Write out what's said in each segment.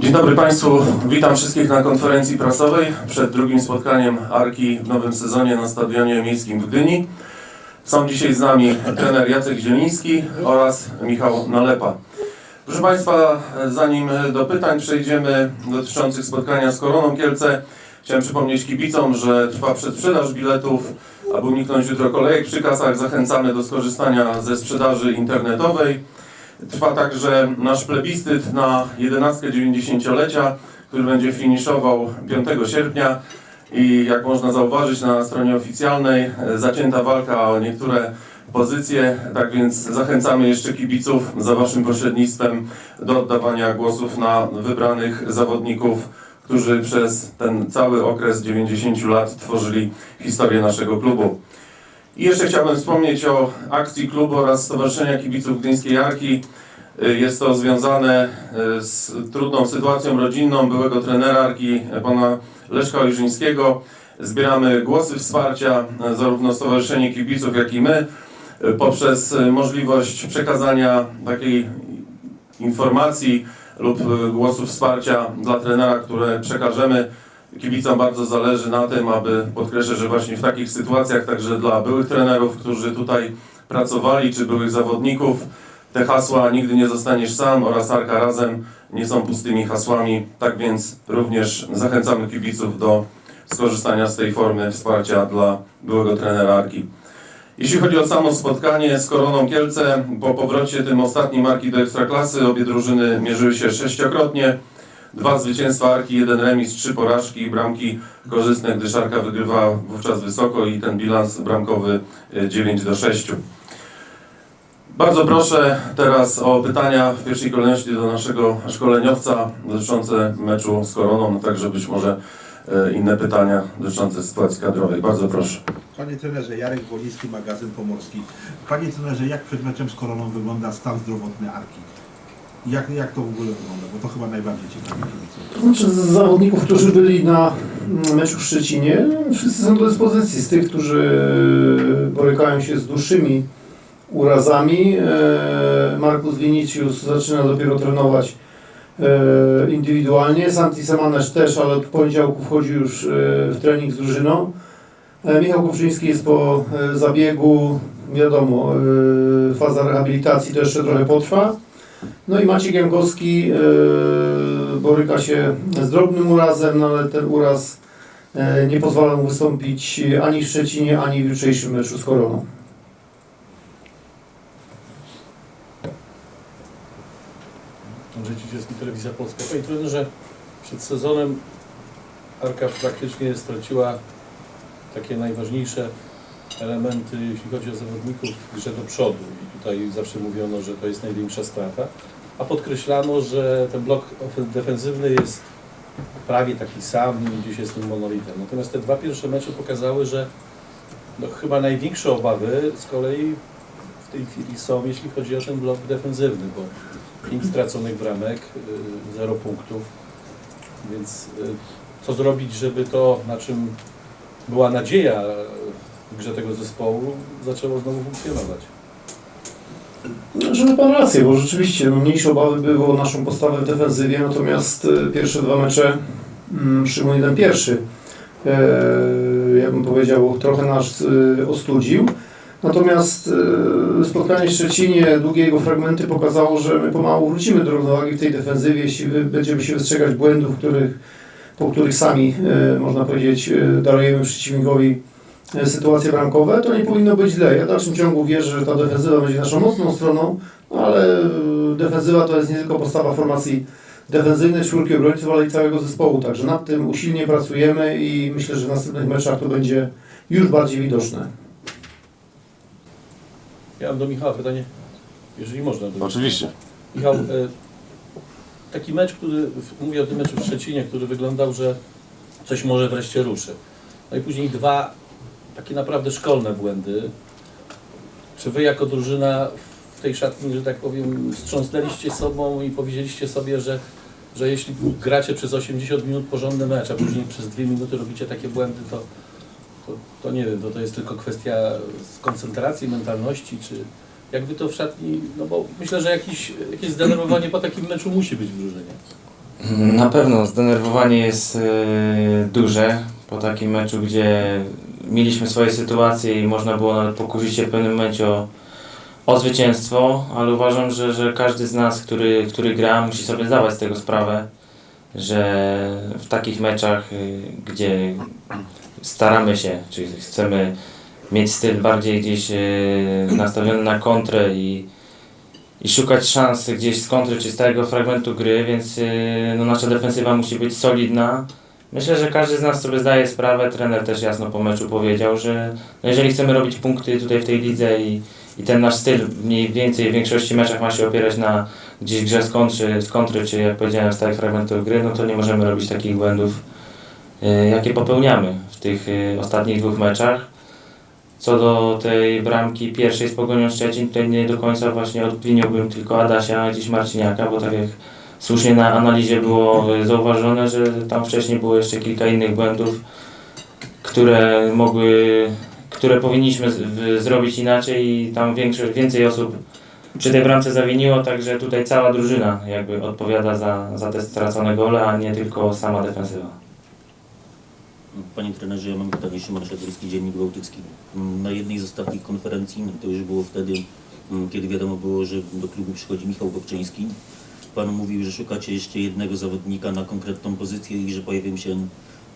Dzień dobry Państwu, witam wszystkich na konferencji prasowej przed drugim spotkaniem Arki w nowym sezonie na Stadionie Miejskim w Gdyni. Są dzisiaj z nami trener Jacek Zieliński oraz Michał Nalepa. Proszę Państwa, zanim do pytań przejdziemy dotyczących spotkania z Koroną Kielce, chciałem przypomnieć kibicom, że trwa przedsprzedaż biletów. Aby uniknąć jutro kolejek przy kasach, zachęcamy do skorzystania ze sprzedaży internetowej. Trwa także nasz plebiscyt na 11 90-lecia, który będzie finiszował 5 sierpnia i jak można zauważyć na stronie oficjalnej zacięta walka o niektóre pozycje, tak więc zachęcamy jeszcze kibiców za Waszym pośrednictwem do oddawania głosów na wybranych zawodników, którzy przez ten cały okres 90 lat tworzyli historię naszego klubu. I jeszcze chciałbym wspomnieć o akcji klubu oraz Stowarzyszenia Kibiców Gdyńskiej Arki. Y, Jest to związane y, z trudną sytuacją rodzinną byłego trenera Arki, y, pana Leszka Ojrzyńskiego. Zbieramy głosy wsparcia, zarówno Stowarzyszenie Kibiców, jak i my, poprzez możliwość przekazania takiej informacji lub głosów wsparcia dla trenera, które przekażemy. Kibicom bardzo zależy na tym, aby podkreślać, że właśnie w takich sytuacjach, także dla byłych trenerów, którzy tutaj pracowali, czy byłych zawodników, te hasła nigdy nie zostaniesz sam oraz Arka Razem nie są pustymi hasłami. Tak więc również zachęcamy kibiców do skorzystania z tej formy wsparcia dla byłego trenera Arki. Jeśli chodzi o samo spotkanie z Koroną Kielce, po powrocie tym ostatnim Arki do Ekstraklasy obie drużyny mierzyły się sześciokrotnie. Dwa zwycięstwa Arki, jeden remis, trzy porażki i bramki korzystne, gdyż Arka wygrywała wówczas wysoko i ten bilans bramkowy e, 9 do 6. Bardzo proszę teraz o pytania w pierwszej kolejności do naszego szkoleniowca dotyczące meczu z Koroną, no także być może e, inne pytania dotyczące sytuacji kadrowej. Bardzo proszę. Panie trenerze, Jarek Woliński, magazyn pomorski. Panie trenerze, jak przed meczem z Koroną wygląda stan zdrowotny Arki? Jak, jak to w ogóle wygląda? Bo to chyba najbardziej ciekawe znaczy z zawodników, którzy byli na mm, meczu w Szczecinie, wszyscy są do dyspozycji. Z tych, którzy borykają się z dłuższymi urazami, e, Markus Vinicius zaczyna dopiero trenować e, indywidualnie. Santi Semanes też, ale od poniedziałku wchodzi już e, w trening z drużyną. E, Michał Kuprzyński jest po e, zabiegu, wiadomo, e, faza rehabilitacji to jeszcze trochę potrwa. No i Maciek Jankowski e, boryka się z drobnym urazem, no ale ten uraz e, nie pozwala mu wystąpić ani w Szczecinie, ani w jutrzejszym meczu z Koroną. Andrzej Cicielski, Telewizja Polska. Panie trenerze, przed sezonem Arka praktycznie straciła takie najważniejsze elementy, jeśli chodzi o zawodników w grze do przodu. I tutaj zawsze mówiono, że to jest największa strata. A podkreślano, że ten blok defensywny jest prawie taki sam gdzieś jest tym monolitem. Natomiast te dwa pierwsze mecze pokazały, że no, chyba największe obawy z kolei w tej chwili są, jeśli chodzi o ten blok defensywny, bo pięć straconych bramek, y, zero punktów. Więc y, co zrobić, żeby to, na czym była nadzieja grze tego zespołu, zaczęło znowu funkcjonować? Że ma Pan rację, bo rzeczywiście no, mniejsze obawy były o naszą postawę w defensywie, natomiast e, pierwsze dwa mecze, mm, szczególnie ten pierwszy, e, ja bym powiedział, trochę nas e, ostudził. Natomiast spotkanie w Szczecinie, długie jego fragmenty pokazało, że my pomału wrócimy do równowagi w tej defensywie, jeśli będziemy się wystrzegać błędów, których, po których sami, można powiedzieć, darujemy przeciwnikowi sytuacje bramkowe, to nie powinno być źle. Ja w dalszym ciągu wierzę, że ta defensywa będzie naszą mocną stroną, no ale e, defensywa to jest nie tylko postawa formacji defensywnej, czwórki obrońców, ale i całego zespołu. Także nad tym usilnie pracujemy i myślę, że w następnych meczach to będzie już bardziej widoczne. Ja mam do Michała pytanie, jeżeli można. Do Oczywiście. Michał, e, taki mecz, który, mówię o tym meczu w Szczecinie, który wyglądał, że coś może wreszcie ruszy. No i później dwa takie naprawdę szkolne błędy. Czy wy jako drużyna w tej szatni, że tak powiem, wstrząsnęliście sobą i powiedzieliście sobie, że, że jeśli gracie przez 80 minut porządny mecz, a później przez dwie minuty robicie takie błędy, to, to, to nie wiem, to, to jest tylko kwestia koncentracji, mentalności, czy, jak wy to w szatni, no bo myślę, że jakiś, jakieś zdenerwowanie po takim meczu musi być w drużynie. Na pewno zdenerwowanie jest e, duże po takim meczu, gdzie mieliśmy swoje sytuacje i można było nawet pokusić się w pewnym momencie o, o zwycięstwo, ale uważam, że, że każdy z nas, który, który gra, musi sobie zdawać z tego sprawę, że w takich meczach, y, gdzie staramy się, czyli chcemy mieć styl bardziej gdzieś y, nastawiony na kontrę i, i szukać szans gdzieś z kontry czy z tego fragmentu gry, więc y, no, nasza defensywa musi być solidna. Myślę, że każdy z nas sobie zdaje sprawę, trener też jasno po meczu powiedział, że no, jeżeli chcemy robić punkty tutaj w tej lidze i, i ten nasz styl mniej więcej w większości meczach ma się opierać na gdzieś grze z kontry, z kontry czy jak powiedziałem z tych fragmentów gry, no to nie możemy robić takich błędów, y, jakie popełniamy w tych y, ostatnich dwóch meczach. Co do tej bramki pierwszej z Pogonią Szczecin, tutaj nie do końca właśnie odwiniłbym tylko Adasia, gdzieś Marciniaka, bo tak jak słusznie na analizie było y, zauważone, że tam wcześniej było jeszcze kilka innych błędów, które mogły, które powinniśmy z, w, zrobić inaczej i tam więcej osób przy tej bramce zawiniło, także tutaj cała drużyna jakby odpowiada za, za te stracone gole, a nie tylko sama defensywa. Panie trenerze, ja mam pytanie Szymon Szedryski, Dziennik Bałtycki. Na jednej z ostatnich konferencji, to już było wtedy, mm, kiedy wiadomo było, że do klubu przychodzi Michał Kopczyński, Pan mówił, że szukacie jeszcze jednego zawodnika na konkretną pozycję i że pojawią się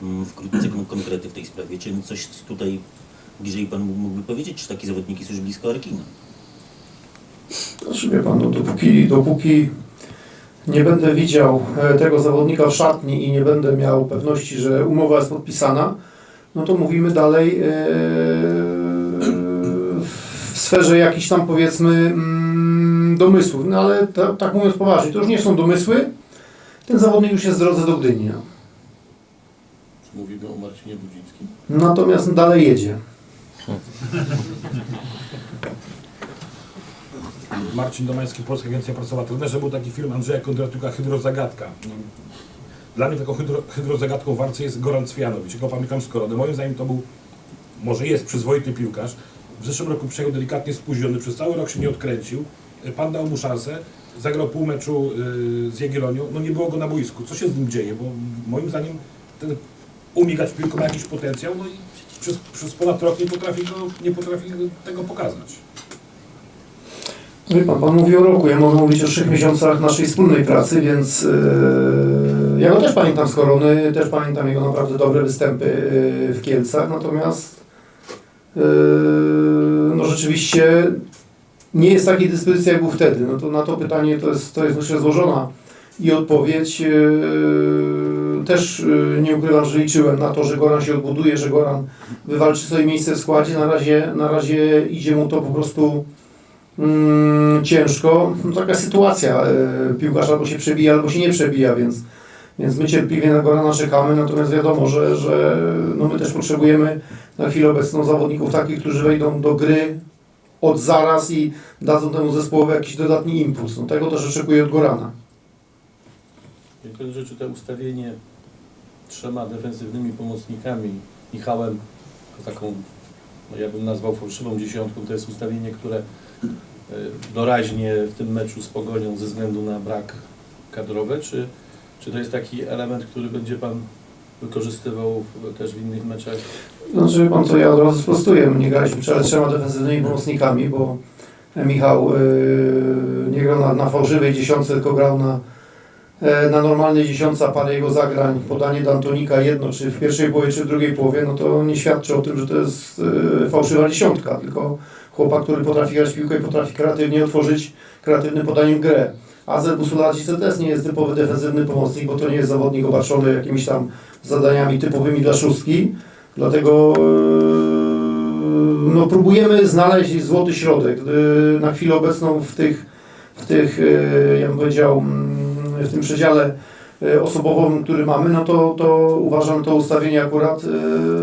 mm, wkrótce kon- konkrety w tej sprawie. Czy coś tutaj bliżej Pan mógłby powiedzieć, czy taki zawodnik jest już blisko Arkina? Znaczy wie pan, no, dopóki, dopóki nie będę widział e, tego zawodnika w szatni i nie będę miał pewności, że umowa jest podpisana, no to mówimy dalej e, w sferze jakichś tam powiedzmy mm, domysłów. No ale ta, tak mówiąc poważnie, to już nie są domysły. Ten zawodnik już jest w drodze do Gdyni. No. Czy mówimy o Marcinie Budzińskim? Natomiast dalej jedzie. Marcin Domański, Polska Agencja Prasowa. Trenerze był taki film Andrzeja Kondratuka, Hydrozagadka. Dla mnie taką hydro, hydrozagadką w Warce jest Goran Cwijanowicz. Go pamiętam z Korony. Moim zdaniem to był, może jest przyzwoity piłkarz. W zeszłym roku przyjechał delikatnie spóźniony, przez cały rok się nie odkręcił. Pan dał mu szansę, zagrał pół meczu y, z Jagiellonią, no nie było go na boisku. Co się z nim dzieje? Bo moim zdaniem ten umigać piłką ma jakiś potencjał, no i przez, przez ponad rok nie potrafi, go, nie potrafi tego pokazać. Wie pan, pan mówi o roku, ja mogę mówić o trzech miesiącach naszej wspólnej pracy, więc yy, ja go też pamiętam z Korony, też pamiętam jego naprawdę dobre występy yy, w Kielcach, natomiast yy, no rzeczywiście nie jest takiej dyspozycji, jak był wtedy. No to na to pytanie to jest, to jest myślę złożona i odpowiedź. Yy, też yy, nie ukrywam, że liczyłem na to, że Goran się odbuduje, że Goran wywalczy sobie miejsce w składzie. Na razie, na razie idzie mu to po prostu mm, ciężko. No, taka sytuacja. E, piłkarz albo się przebija, albo się nie przebija, więc, więc my cierpliwie na Gorana czekamy. Natomiast wiadomo, że, że no my też potrzebujemy na chwilę obecną zawodników takich, którzy wejdą do gry od zaraz i dadzą temu zespołowi jakiś dodatni impuls. No, tego też oczekuję od Gorana. Niektóre rzeczy, to ustawienie trzema defensywnymi pomocnikami, Michałem, taką, no ja bym nazwał fałszywą dziesiątką, to jest ustawienie, które e, doraźnie w tym meczu z Pogonią ze względu na brak kadrowy, czy, czy to jest taki element, który będzie Pan wykorzystywał w, też w innych meczach? Znaczy pan to ja od razu sprostuję. Nie graliśmy trzema, defensywnymi pomocnikami, bo Michał yy, nie grał na, na fałszywej dziesiątce, tylko grał na, e, na normalnej dziesiątce, a parę jego zagrań, podanie Dantonika jedno, czy w pierwszej połowie, czy w drugiej połowie, no to nie świadczy o tym, że to jest e, fałszywa dziesiątka, tylko chłopak, który potrafi grać piłkę i potrafi kreatywnie otworzyć kreatywnym podaniem grę. Azer Busulaci to też nie jest typowy defensywny pomocnik, bo to nie jest zawodnik obarczony jakimiś tam zadaniami typowymi dla szóstki. Dlatego yy, no, próbujemy znaleźć złoty środek. Na chwilę obecną w tych, w tych yy, ja bym powiedział, mm, w tym przedziale yy, osobowym, który mamy, no to, to uważam to ustawienie akurat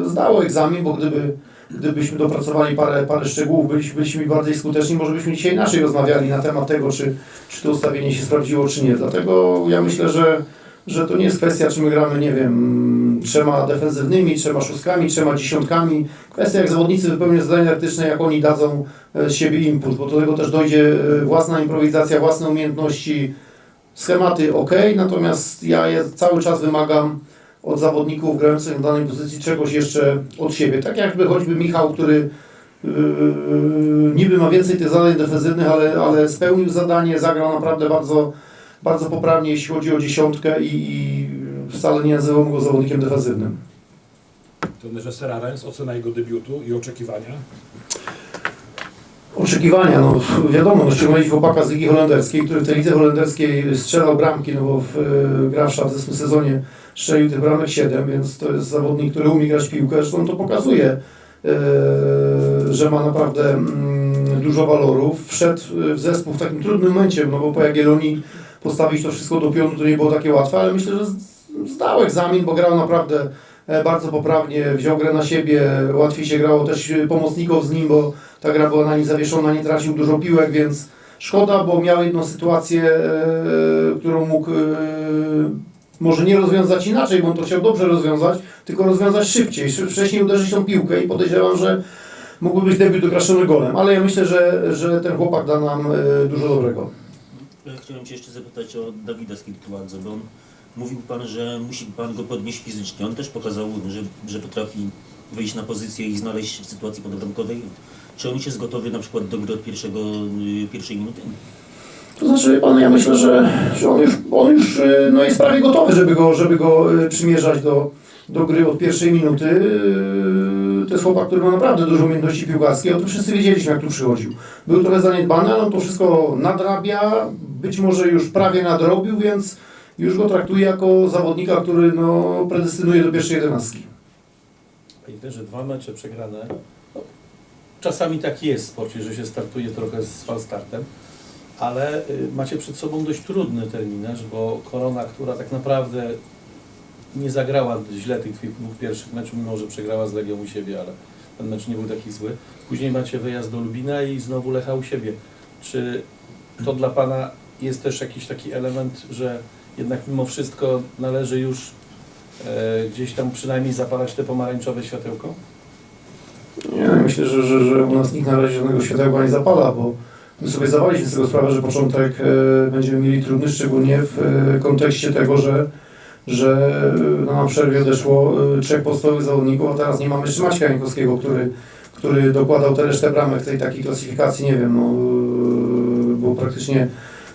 zdało egzamin, bo gdyby gdybyśmy dopracowali parę, parę szczegółów, byliśmy, byliśmy bardziej skuteczni, może byśmy dzisiaj inaczej rozmawiali na temat tego, czy, czy to ustawienie się sprawdziło, czy nie. Dlatego ja myślę, że, że to nie jest kwestia, czy my gramy, nie wiem, trzema defensywnymi, trzema szóstkami, trzema dziesiątkami. Kwestia, jak zawodnicy wypełnią zadanie taktyczne, jak oni dadzą e, z siebie impuls, bo do tego też dojdzie e, własna improwizacja, własne umiejętności, schematy ok, natomiast ja cały czas wymagam od zawodników grających na danej pozycji czegoś jeszcze od siebie. Tak jakby choćby Michał, który yy, niby ma więcej tych zadań defensywnych, ale, ale spełnił zadanie, zagrał naprawdę bardzo, bardzo poprawnie, jeśli chodzi o dziesiątkę i, i wcale nie nazywam go zawodnikiem defensywnym. Trenerze Sera Rens, ocena jego debiutu i oczekiwania. Oczekiwania, no wiadomo, no, ściągnęliśmy chłopaka z Ligi Holenderskiej, który w tej lidze holenderskiej strzelał bramki, no bo w, e, Grafsza w zeszłym sezonie strzelił tych bramek 7, więc to jest zawodnik, który umie grać w piłkę, zresztą to pokazuje, e, że ma naprawdę mm, dużo walorów. Wszedł w zespół w takim trudnym momencie, no bo po Jagiellonii postawić to wszystko do pionu to nie było takie łatwe, ale myślę, że zdał egzamin, bo grał naprawdę e, bardzo poprawnie, wziął grę na siebie, łatwiej się grało też e, pomocników z nim, bo ta gra była na nim zawieszona, nie tracił dużo piłek, więc szkoda, bo miał jedną sytuację, e, którą mógł może nie rozwiązać inaczej, bo on to chciał dobrze rozwiązać, tylko rozwiązać szybciej, szy- wcześniej uderzyć tą piłkę i podejrzewam, że mógłby być debiut okraszony golem, ale ja myślę, że, że ten chłopak da nam dużo dobrego. Chciałem Cię jeszcze zapytać o Dawida Skirtuadze, bo on mówił Pan, że musi Pan go podnieść fizycznie. On też pokazał, że, że potrafi wyjść na pozycję i znaleźć w sytuacji podbramkowej. Czy on już jest gotowy na przykład do gry od pierwszego, y, pierwszej minuty? To znaczy, pan, ja myślę, że, że on już, on już e, no, jest prawie gotowy, żeby go, żeby go e, przymierzać do, do gry od pierwszej minuty. To jest chłopak, który ma naprawdę dużo umiejętności piłkarskiej, o tym wszyscy wiedzieliśmy, jak tu przychodził. Był trochę zaniedbany, ale on to wszystko nadrabia, być może już prawie nadrobił, więc już go traktuję jako zawodnika, który no, predestynuje do pierwszej jedenastki. Pamiętaj, że dwa mecze przegrane. No, czasami tak jest w sporcie, że się startuje trochę z falstartem, ale y, macie przed sobą dość trudny terminarz, bo Korona, która tak naprawdę nie zagrała źle tych dwóch pierwszych meczów, mimo że przegrała z Legią u siebie, ale ten mecz nie był taki zły. Później macie wyjazd do Lubina i znowu Lecha u siebie. Czy to dla Pana jest też jakiś taki element, że jednak mimo wszystko należy już e, gdzieś tam przynajmniej zapalać te pomarańczowe światełko? Nie, myślę, że, że, że u nas nikt na razie żadnego światełka nie zapala, bo my sobie zdawaliśmy z tego sprawę, że początek e, będziemy mieli trudny, szczególnie w e, kontekście tego, że, że no, na przerwie odeszło e, trzech podstawowych zawodników, a teraz nie mamy jeszcze Maćka Jankowskiego, który, który dokładał tę resztę bramek w tej takiej klasyfikacji, nie wiem, no, e, bo praktycznie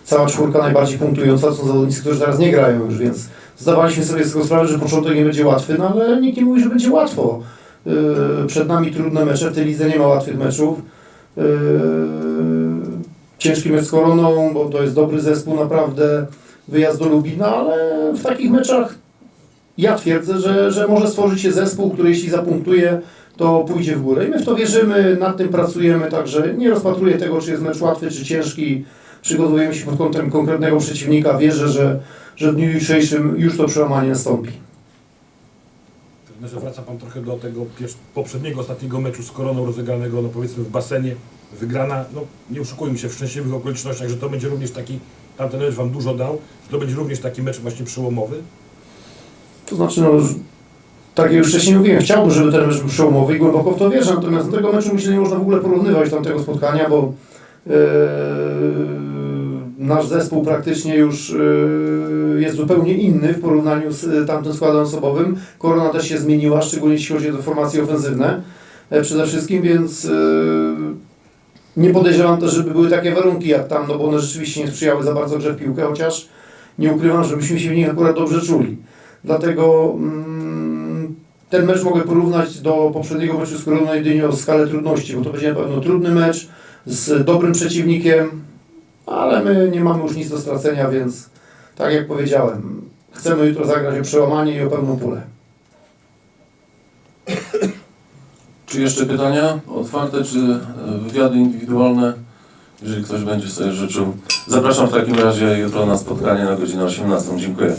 cała czwórka najbardziej punktująca są zawodnicy, którzy teraz nie grają już, więc zdawaliśmy sobie z tego sprawę, że początek nie będzie łatwy, no ale nikt nie mówi, że będzie łatwo. Yy, Przed nami trudne mecze, w tej lidze nie ma łatwych meczów. Yy, Ciężki mecz z Koroną, bo to jest dobry zespół, naprawdę wyjazd do Lubina, ale w takich meczach ja twierdzę, że, że może stworzyć się zespół, który jeśli zapunktuje, to pójdzie w górę. I my w to wierzymy, nad tym pracujemy, także nie rozpatruję tego, czy jest mecz łatwy, czy ciężki. Przygotowujemy się pod kątem konkretnego przeciwnika. Wierzę, że, że w dniu jutrzejszym już to przełamanie nastąpi. Trenerze, wraca Pan trochę do tego poprzedniego, ostatniego meczu z Koroną rozegranego, no powiedzmy w basenie, wygrana, no nie oszukujmy się, w szczęśliwych okolicznościach, że to będzie również taki, tamten mecz Wam dużo dał, że to będzie również taki mecz właśnie przełomowy. To znaczy, no, tak jak już wcześniej mówiłem, chciałbym, żeby ten mecz był przełomowy i głęboko w to wierzę, natomiast do tego meczu myślę, nie można w ogóle porównywać tamtego spotkania, bo e, nasz zespół praktycznie już e, jest zupełnie inny w porównaniu z e, tamtym składem osobowym. Korona też się zmieniła, szczególnie jeśli chodzi o formacje ofensywne e, przede wszystkim, więc e, nie podejrzewam też, żeby były takie warunki jak tam, no bo one rzeczywiście nie sprzyjały za bardzo grze w piłkę, chociaż nie ukrywam, że myśmy się w nich akurat dobrze czuli. Dlatego mm, ten mecz mogę porównać do poprzedniego meczu z Koroną jedynie o skalę trudności, bo to będzie na pewno trudny mecz z dobrym przeciwnikiem, ale my nie mamy już nic do stracenia, więc tak jak powiedziałem, chcemy jutro zagrać o przełamanie i o pełną pulę. Czy jeszcze pytania otwarte, czy e, wywiady indywidualne? Jeżeli ktoś będzie sobie życzył. Zapraszam w takim razie jutro na spotkanie na godzinę 18. Dziękuję.